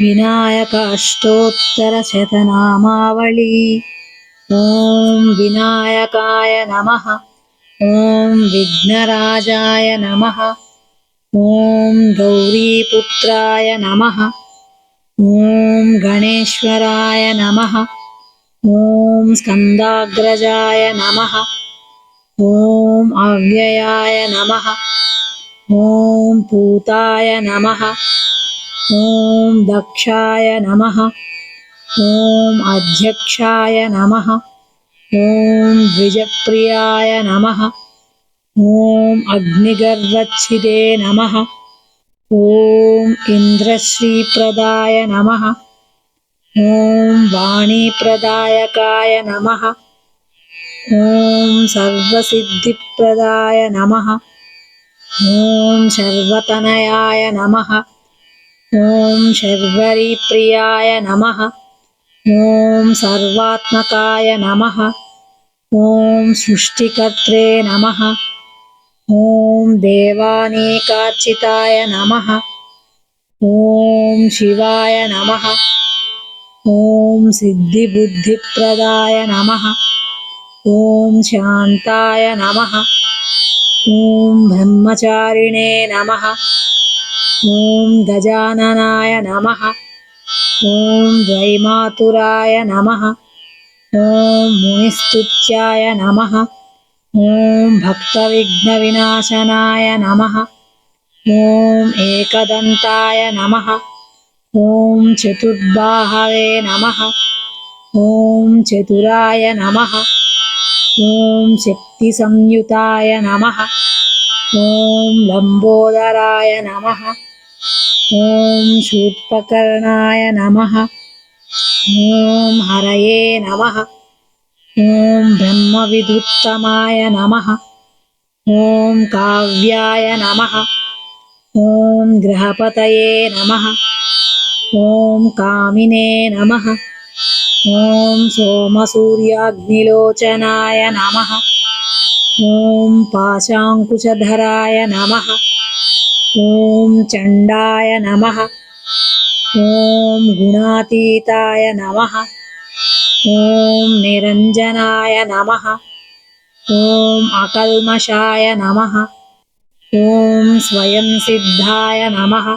विनायक अष्टोत्तरशतनामावळी ॐ विनायकाय नमः। ॐ विघ्नराजाय नमः। ॐ गौरीपुत्राय नमः। ॐ गणेश्वराय नमः। ॐ स्कन्दाग्रजाय नमः। ॐ अव्ययाय नमः। ॐ पूताय नमः। ॐ दक्षाय नमः। ॐ अध्यक्षाय नमः। ॐ द्विजप्रियाय नमः। ॐ अग्निगर्वच्छिदे नमः। ॐ इन्द्रश्रीप्रदाय नमः। ॐ वाणीप्रदायकाय नमः। ॐ सर्वसिद्धिप्रदाय नमः। ॐ शर्वतनयाय नमः। ॐ शर्वरीप्रियाय नमः। ॐ सर्वात्मकाय नमः। ॐ सृष्टिकर्त्रे नमः। ॐ देवानीकार्चिताय नमः। ॐ शिवाय नमः। ॐ सिद्धिबुद्धिप्रदाय नमः। ॐ शान्ताय नमः। ॐ ब्रह्मचारिणे नमः। ॐ गजाननाय नमः। ॐ द्वैमातुराय नमः। ॐ मुनिस्तुत्याय नमः। ॐ भक्तविघ्नविनाशनाय नमः। ॐ एकदन्ताय नमः। ॐ चतुर्बाहवे नमः। ॐ चतुराय नमः। ॐ शक्तिसंयुताय नमः। ॐ लम्बोदराय नमः। ॐ शूर्पकर्णाय नमः। ॐ हरये नमः। ॐ ब्रह्मविदुत्तमाय नमः। ॐ काव्याय नमः। ॐ गृहपतये नमः। ॐ कामिने नमः। ॐ सोमसूर्याग्निलोचनाय नमः। ॐ पाशाङ्कुशधराय नमः। ॐ चण्डाय नमः। ॐ गुणातीताय नमः। ॐ निरञ्जनाय नमः। ॐ अकल्मषाय नमः। ॐ स्वयं सिद्धाय नमः।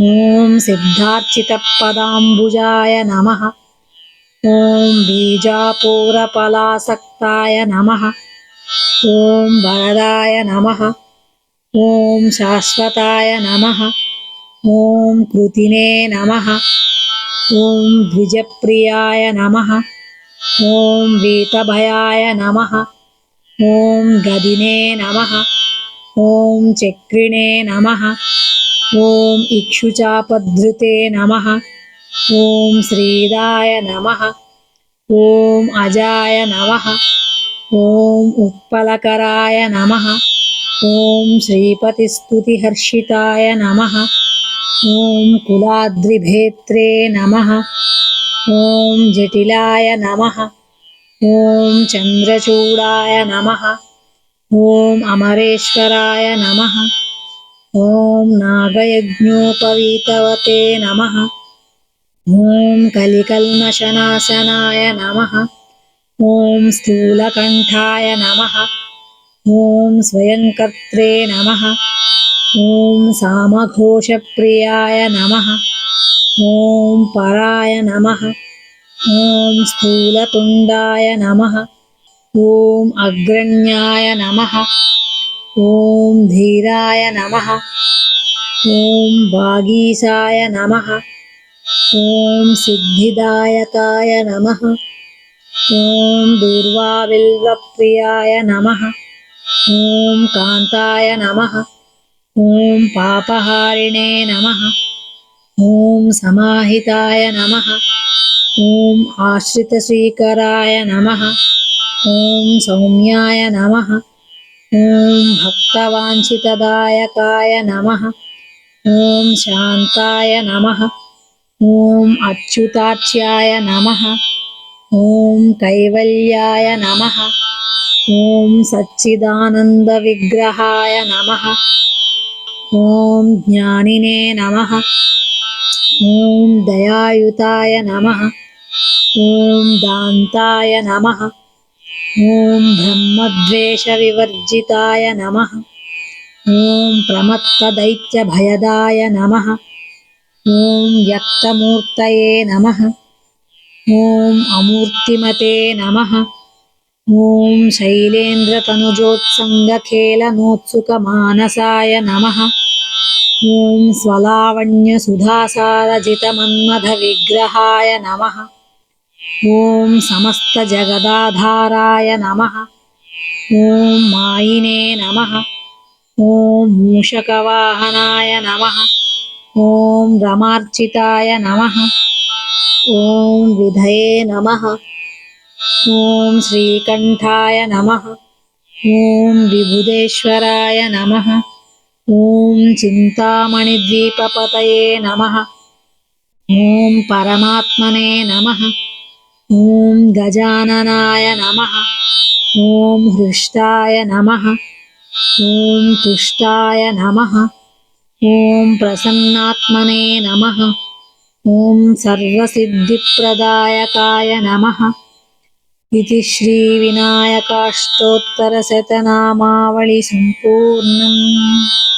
ॐ सिद्धार्चितपदाम्बुजाय नमः। ॐ बीजापूरफलासक्ताय नमः। ॐ वरदाय नमः। ॐ शाश्वताय नमः। ॐ कृतिने नमः। ॐ द्विजप्रियाय नमः। ॐ वीतभयाय नमः। ॐ गदिने नमः। ॐ चक्रिणे नमः। ॐ इक्षुचापधृते नमः। ॐ श्रीदाय नमः। ॐ अजाय नमः। ॐ उत्पलकराय नमः। ॐ श्रीपतिस्तुतिहर्षिताय नमः। ॐ कुलाद्रिभेत्रे नमः। ॐ जटिलाय नमः। ॐ चन्द्रचूडाय नमः। ॐ अमरेश्वराय नमः। ॐ नागयज्ञोपवीतवते नमः। ॐ कलिकल्मषनाशनाय नमः। ॐ स्थूलकण्ठाय नमः। ॐ स्वयंकर्त्रे नमः। ॐ सामघोषप्रियाय नमः। ॐ पराय नमः। ॐ स्थूलतुण्डाय नमः। ॐ अग्रण्याय नमः। ॐ धीराय नमः। ॐ वागीशाय नमः। ॐ सिद्धिदायकाय नमः। ॐ दूर्वाबिल्वप्रियाय नमः। ॐ कान्ताय नमः ॐ पापहारिणे नमः ॐ समाहिताय नमः ॐ आश्रितश्रीकराय नमः ॐ सौम्याय नमः ॐ भक्तवाञ्छितदायकाय नमः ॐ शान्ताय नमः ॐ अच्युताच्याय नमः ॐ कैवल्याय नमः ॐ सच्चिदानन्दविग्रहाय नमः। ॐ ज्ञानिने नमः। ॐ दयायुताय नमः। ॐ दान्ताय नमः। ॐ ब्रह्मद्वेषविवर्जिताय नमः। ॐ प्रमत्तदैत्यभयदाय नमः। ॐ व्यक्तमूर्तये नमः। ॐ अमूर्तिमते नमः। ॐ शैलेन्द्रतनुजोत्सङ्गखेलनोत्सुकमानसाय नमः। ॐ स्वलावण्यसुधासारजितमन्मथविग्रहाय नमः। ॐ समस्तजगदाधाराय नमः। ॐ मायिने नमः। ॐ मूषकवाहनाय नमः। ॐ रमार्चिताय नमः। ॐ विधये नमः। ॐ श्रीकण्ठाय नमः। ॐ विबुधेश्वराय नमः। ॐ चिन्तामणिद्वीपपतये नमः। ॐ परमात्मने नमः। ॐ गजाननाय नमः। ॐ हृष्टाय नमः। ॐ तुष्टाय नमः। ॐ प्रसन्नात्मने नमः। ॐ सर्वसिद्धिप्रदायकाय नमः। इति श्रीविनायकाष्टोत्तरशतनामावळिसम्पूर्णम्